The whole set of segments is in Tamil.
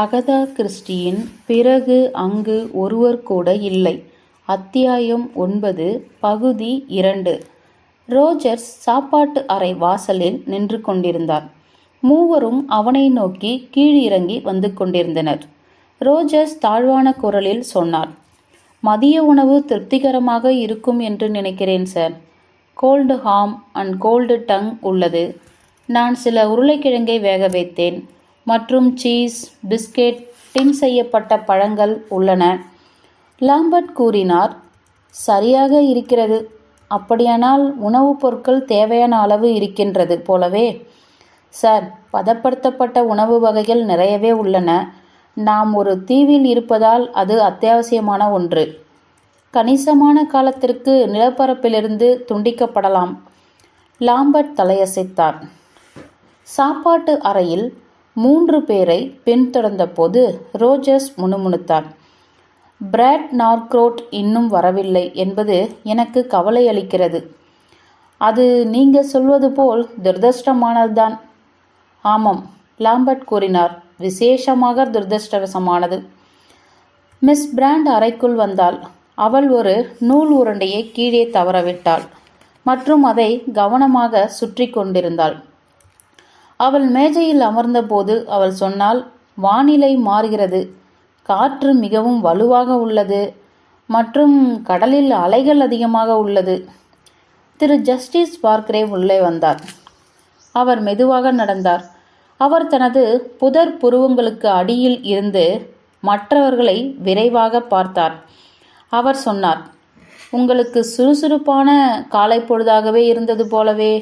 அகதா கிறிஸ்டியின் பிறகு அங்கு ஒருவர் கூட இல்லை. அத்தியாயம் ஒன்பது பகுதி இரண்டு. ரோஜர்ஸ் சாப்பாட்டு அறை வாசலில் நின்று கொண்டிருந்தார். மூவரும் அவனை நோக்கி கீழிறங்கி வந்து கொண்டிருந்தனர். ரோஜர்ஸ் தாழ்வான குரலில் சொன்னார் மதிய உணவு திருப்திகரமாக இருக்கும் என்று நினைக்கிறேன் sir. Cold ham and cold tongue உள்ளது. நான் சில உருளைக்கிழங்கை வேக வைத்தேன். மற்றும் சீஸ் பிஸ்கெட் டின் செய்யப்பட்ட பழங்கள் உள்ளன. லாம்பர்ட் கூறினார் சரியாக இருக்கிறது. அப்படியானால் உணவுப் பொருட்கள் தேவையான அளவு இருக்கின்றது போலவே. சார் பதப்படுத்தப்பட்ட உணவு வகைகள் நிறையவே உள்ளன. நாம் ஒரு தீவில் இருப்பதால் அது அத்தியாவசியமான ஒன்று. கணிசமான காலத்திற்கு நிலப்பரப்பிலிருந்து துண்டிக்கப்படலாம். லாம்பர்ட் தலையசைத்தார். சாப்பாட்டு அறையில் மூன்று பேரை பின்தொடர்ந்தபோது ரோஜர்ஸ் முணுமுணுத்தான். பிராட் நார்க்ரோட் இன்னும் வரவில்லை என்பது எனக்கு கவலை அளிக்கிறது அது நீங்க சொல்வது போல் துரதிருஷ்டமானதுதான். ஆமாம் லாம்பர்ட் கூறினார். விசேஷமாக துரதிருஷ்டவசமானது. மிஸ் பிராண்ட் அறைக்குள் வந்தாள். அவள் ஒரு நூல் உருண்டையை கீழே தவறவிட்டாள் மற்றும் அதை கவனமாக சுற்றி கொண்டிருந்தாள். அவள் மேஜையில் அமர்ந்தபோது அவள் சொன்னால் வானிலை மாறுகிறது. காற்று மிகவும் வலுவாக உள்ளது. மற்றும் கடலில் அலைகள் அதிகமாக உள்ளது. திரு. ஜஸ்டிஸ் பார்க்கரே உள்ளே வந்தார். அவர் மெதுவாக நடந்தார். அவர் தனது புதர் புருவங்களுக்கு அடியில் இருந்து மற்றவர்களை விரைவாக பார்த்தார். அவர் சொன்னார் உங்களுக்கு சுறுசுறுப்பான காலை பொழுதாகவே இருந்தது போலவே.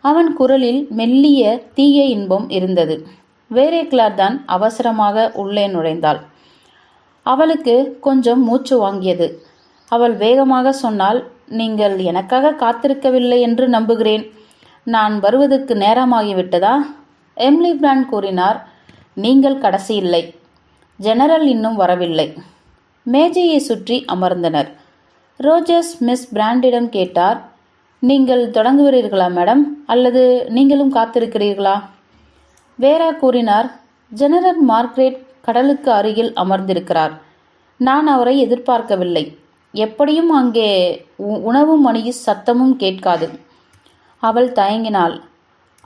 அவன் குரலில் மெல்லிய தீய இன்பம் இருந்தது. வேரே கிளார் தான் அவசரமாக உள்ளே நுழைந்தாள். அவளுக்கு கொஞ்சம் மூச்சு வாங்கியது. அவள் வேகமாக சொன்னால் நீங்கள் எனக்காக காத்திருக்கவில்லை என்று நம்புகிறேன். நான் வருவதற்கு நேரமாகிவிட்டதா? எம்லி பிராண்ட் கூறினார் நீங்கள் கடைசி இல்லை. ஜெனரல் இன்னும் வரவில்லை. மேஜையை சுற்றி அமர்ந்தனர். ரோஜர்ஸ் மிஸ் பிராண்டிடம் கேட்டார் நீங்கள் தொடங்குகிறீர்களா மேடம்? அல்லது நீங்களும் காத்திருக்கிறீர்களா? வேரா கூறினார் ஜெனரல் மார்க்ரேட் கடலுக்கு அருகில் அமர்ந்திருக்கிறார். நான் அவரை எதிர்பார்க்கவில்லை. எப்படியும் அங்கே உணவு மணியும் சத்தமும் கேட்காது. அவள் தயங்கினாள்.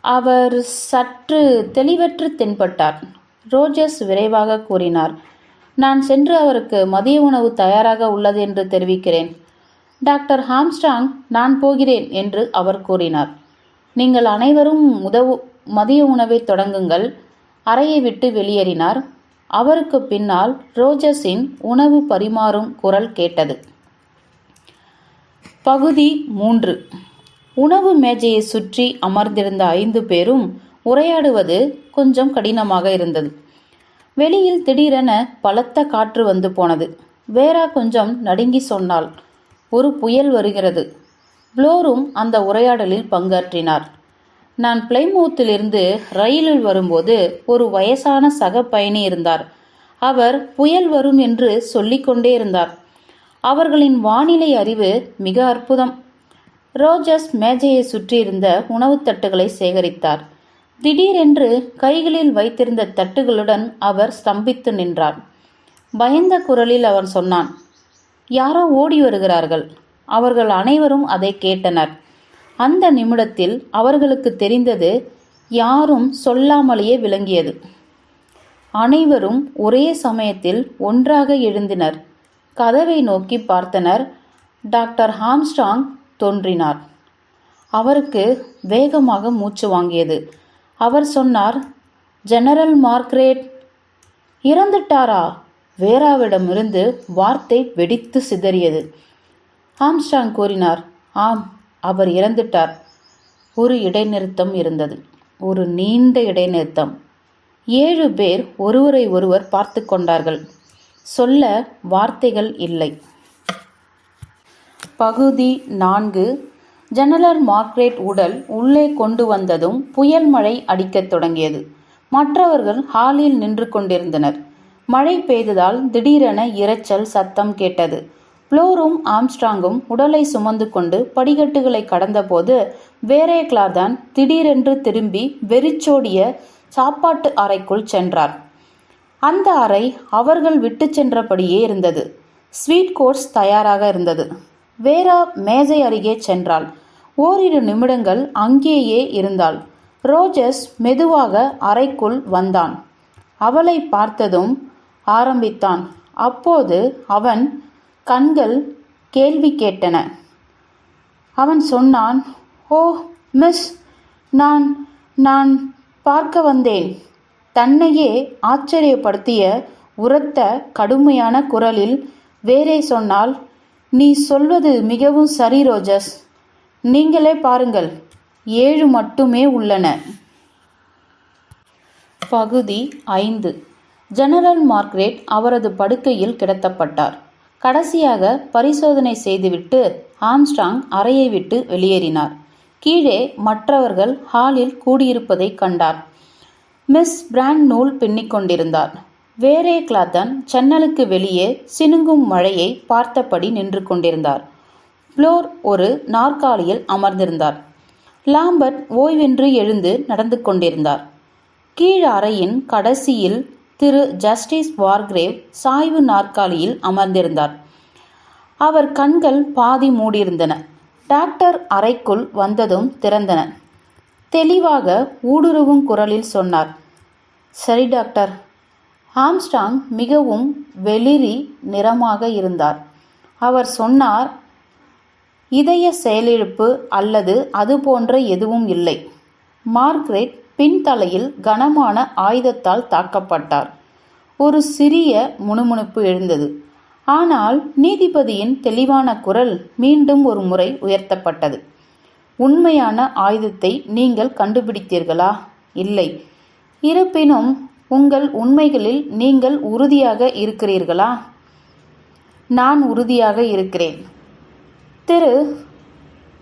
அவர் சற்று தெளிவற்று தென்பட்டார். ரோஜர்ஸ் விரைவாக கூறினார் நான் சென்று அவருக்கு மதிய உணவு தயாராக உள்ளது என்று தெரிவிக்கிறேன். டாக்டர் ஹாம்ஸ்டாங் நான் போகிறேன் என்று அவர் கூறினார். நீங்கள் அனைவரும் உதவு மதிய உணவை தொடங்குங்கள். அறையை விட்டு வெளியேறினார். அவருக்கு பின்னால் ரோஜஸின் உணவு பரிமாறும் குரல் கேட்டது. பகுதி மூன்று. உணவு மேஜையை சுற்றி அமர்ந்திருந்த ஐந்து பேரும் உரையாடுவது கொஞ்சம் கடினமாக இருந்தது. வெளியில் திடீரென பலத்த காற்று வந்து போனது. வேரா கொஞ்சம் நடுங்கி சொன்னாள். ஒரு புயல் வருகிறது. புளோரும் அந்த உரையாடலில் பங்காற்றினார். நான் பிளைமூத்திலிருந்து ரயிலில் வரும்போது ஒரு வயசான சக பயணி இருந்தார். அவர் புயல் வரும் என்று சொல்லிக்கொண்டே இருந்தார். அவர்களின் வானிலை அறிவு மிக அற்புதம். ரோஜஸ் மேஜையை சுற்றியிருந்த உணவுத் தட்டுகளை சேகரித்தார். திடீரென்று கைகளில் வைத்திருந்த தட்டுகளுடன் அவர் ஸ்தம்பித்து நின்றார். பயந்த குரலில் அவன் சொன்னான் யாரோ ஓடி வருகிறார்கள். அவர்கள் அனைவரும் அதை கேட்டனர். அந்த நிமிடத்தில் அவர்களுக்கு தெரிந்தது யாரும் சொல்லாமலேயே விளங்கியது. அனைவரும் ஒரே சமயத்தில் ஒன்றாக எழுந்தினர். கதவை நோக்கி பார்த்தனர். டாக்டர் ஹாம்ஸ்டாங் தோன்றினார். அவருக்கு வேகமாக மூச்சு வாங்கியது. அவர் சொன்னார் ஜெனரல் மார்க்ரேட் இறந்துட்டாரா? வேராவிடமிருந்து வார்த்தை வெடித்து சிதறியது. ஆம்ஸ்டாங் கூறினார் ஆம் அவர் இறந்துட்டார். ஒரு இடைநிறுத்தம் இருந்தது. ஒரு நீண்ட இடைநிறுத்தம். ஏழு பேர் ஒருவரை ஒருவர் பார்த்து கொண்டார்கள். சொல்ல வார்த்தைகள் இல்லை. பகுதி நான்கு. ஜெனரல் மார்க்ரேட் உடல் உள்ளே கொண்டு வந்ததும் புயல் மழை அடிக்கத் தொடங்கியது. மற்றவர்கள் ஹாலில் நின்று கொண்டிருந்தனர். மழை பெய்ததால் திடீரென இரைச்சல் சத்தம் கேட்டது. புளோரும் ஆம்ஸ்ட்ராங்கும் உடலை சுமந்து கொண்டு படிக்கட்டுகளை கடந்தபோது வேரே கிளார்தான் திடீரென்று திரும்பி வெறிச்சோடிய சாப்பாட்டு அறைக்குள் சென்றார். அந்த அறை அவர்கள் விட்டு சென்றபடியே இருந்தது. ஸ்வீட் கோர்ஸ் தயாராக இருந்தது. வேரா மேஜை அருகே சென்றாள். ஓரிரு நிமிடங்கள் அங்கேயே இருந்தாள். ரோஜஸ் மெதுவாக அறைக்குள் வந்தான். அவளை பார்த்ததும் ஆரம்பித்தான். அப்போது அவன் கண்கள் கேள்வி கேட்டன. அவன் சொன்னான் ஓ மிஸ் நான் நான் பார்க்க வந்தேன். தன்னையே ஆச்சரியப்படுத்திய உரத்த கடுமையான குரலில் வேறே சொன்னால் நீ சொல்வது மிகவும் சரி ரோஜஸ். நீங்களே பாருங்கள். ஏழு மட்டுமே உள்ளன. பகுதி ஐந்து. ஜெனரல் மார்க்ரெட் அவரது படுக்கையில் கிடத்தப்பட்டார். கடைசியாக பரிசோதனை செய்துவிட்டு ஆம்ஸ்டாங் அறையை விட்டு வெளியேறினார். கீழே மற்றவர்கள் ஹாலில் கூடியிருப்பதை கண்டார். மிஸ் பிராண்ட் நூல் பின்னிக்கொண்டிருந்தார் வேரே கிளாத்தன் ஜன்னலுக்கு வெளியே சினுங்கும் மழையை பார்த்தபடி நின்று கொண்டிருந்தார். ப்ளோர் ஒரு நாற்காலியில் அமர்ந்திருந்தார். லாம்பர்ட் ஓய்வின்றி எழுந்து நடந்து கொண்டிருந்தார். கீழ் அறையின் கடைசியில் திரு ஜஸ்டிஸ் வார்கிரேவ் சாய்வு நாற்காலியில் அமர்ந்திருந்தார். அவர் கண்கள் பாதி மூடியிருந்தன. டாக்டர் அறைக்குள் வந்ததும் திறந்தன. தெளிவாக ஊடுருவும் குரலில் சொன்னார் சரி டாக்டர். ஆம்ஸ்டாங் மிகவும் வெளிரி நிறமாக இருந்தார். அவர் சொன்னார் இதய செயலிழப்பு அல்லது அது போன்ற எதுவும் இல்லை. மார்க்ரெட் பின்தலையில் கனமான ஆயுதத்தால் தாக்கப்பட்டார். ஒரு சிறிய முணுமுணுப்பு எழுந்தது. ஆனால் நீதிபதியின் தெளிவான குரல் மீண்டும் ஒரு முறை உயர்த்தப்பட்டது. உண்மையான ஆயுதத்தை நீங்கள் கண்டுபிடித்தீர்களா? இல்லை. இருப்பினும் உங்கள் உண்மைகளில் நீங்கள் உறுதியாக இருக்கிறீர்களா? நான் உறுதியாக இருக்கிறேன். திரு.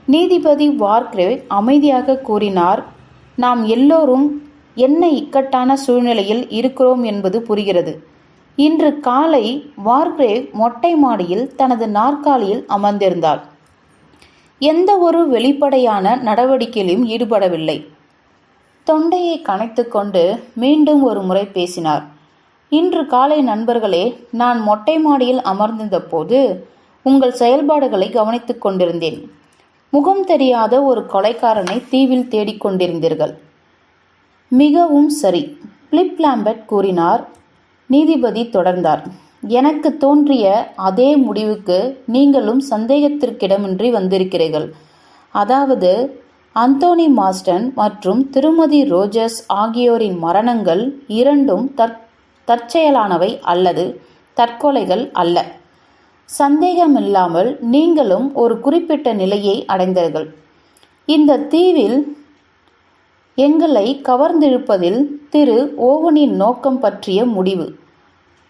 நீதிபதி வார்க்ரே அமைதியாக கூறினார். நாம் எல்லோரும் என்ன இக்கட்டான சூழ்நிலையில் இருக்கிறோம் என்பது புரிகிறது. இன்று காலை வார்க்ரேவ் மொட்டை மாடியில் தனது நாற்காலியில் அமர்ந்திருந்தார் எந்த ஒரு வெளிப்படையான நடவடிக்கையிலும் ஈடுபடவில்லை. தொண்டையை கனைத்துக்கொண்டு மீண்டும் ஒரு முறை பேசினார். இன்று காலை நண்பர்களே நான் மொட்டை மாடியில் அமர்ந்திருந்த போது உங்கள் செயல்பாடுகளை கவனித்துக் கொண்டிருந்தேன். முகம் தெரியாத ஒரு கொலைக்காரனை தீவில் தேடிக்கொண்டிருந்தீர்கள் மிகவும் சரி பிளிப் லாம்பர்ட் கூறினார். நீதிபதி தொடர்ந்தார். எனக்கு தோன்றிய அதே முடிவுக்கு நீங்களும் சந்தேகத்திற்கிடமின்றி வந்திருக்கிறீர்கள். அதாவது அந்தோனி மாஸ்டன் மற்றும் திருமதி ரோஜர்ஸ் ஆகியோரின் மரணங்கள் இரண்டும் தற் தற்செயலானவை அல்லது தற்கொலைகள் அல்ல. சந்தேகமில்லாமல் நீங்களும் ஒரு குறிப்பிட்ட நிலையை அடைந்தீர்கள். இந்த தீவில் எங்களை கவர்ந்திழுப்பதில் திரு ஓவனின் நோக்கம் பற்றிய முடிவு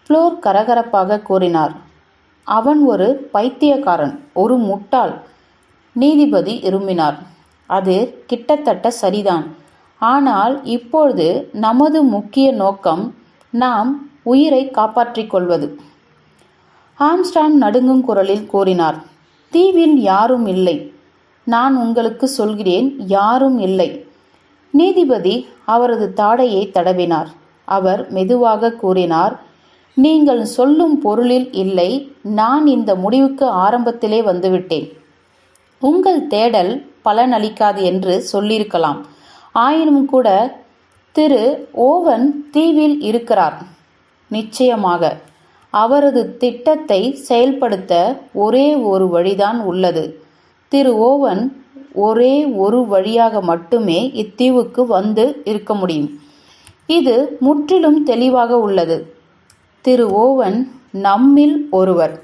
ஃப்ளோர் கரகரப்பாக கூறினார். அவன் ஒரு பைத்தியக்காரன் ஒரு முட்டாள் நீதிபதி விரும்பினார். அது கிட்டத்தட்ட சரிதான். ஆனால் இப்பொழுது நமது முக்கிய நோக்கம் நாம் உயிரை காப்பாற்றிக் கொள்வது. ஆம்ஸ்டாங் நடுங்கும் குரலில் கூறினார் தீவில் யாரும் இல்லை. நான் உங்களுக்கு சொல்கிறேன் யாரும் இல்லை. நீதிபதி அவரது தாடையை தடவினார். அவர் மெதுவாக கூறினார் நீங்கள் சொல்லும் பொருளில் இல்லை நான் இந்த முடிவுக்கு ஆரம்பத்திலே வந்துவிட்டேன். உங்கள் தேடல் பலனளிக்காது என்று சொல்லியிருக்கலாம். ஆயினும் கூட திரு ஓவன் தீவில் இருக்கிறார். நிச்சயமாக. அவரது திட்டத்தை செயல்படுத்த ஒரே ஒரு வழிதான் உள்ளது. திரு. ஓவன் ஒரே ஒரு வழியாக மட்டுமே இத்தீவுக்கு வந்து இருக்க முடியும். இது முற்றிலும் தெளிவாக உள்ளது. திரு. ஓவன் நம்மில் ஒருவர்.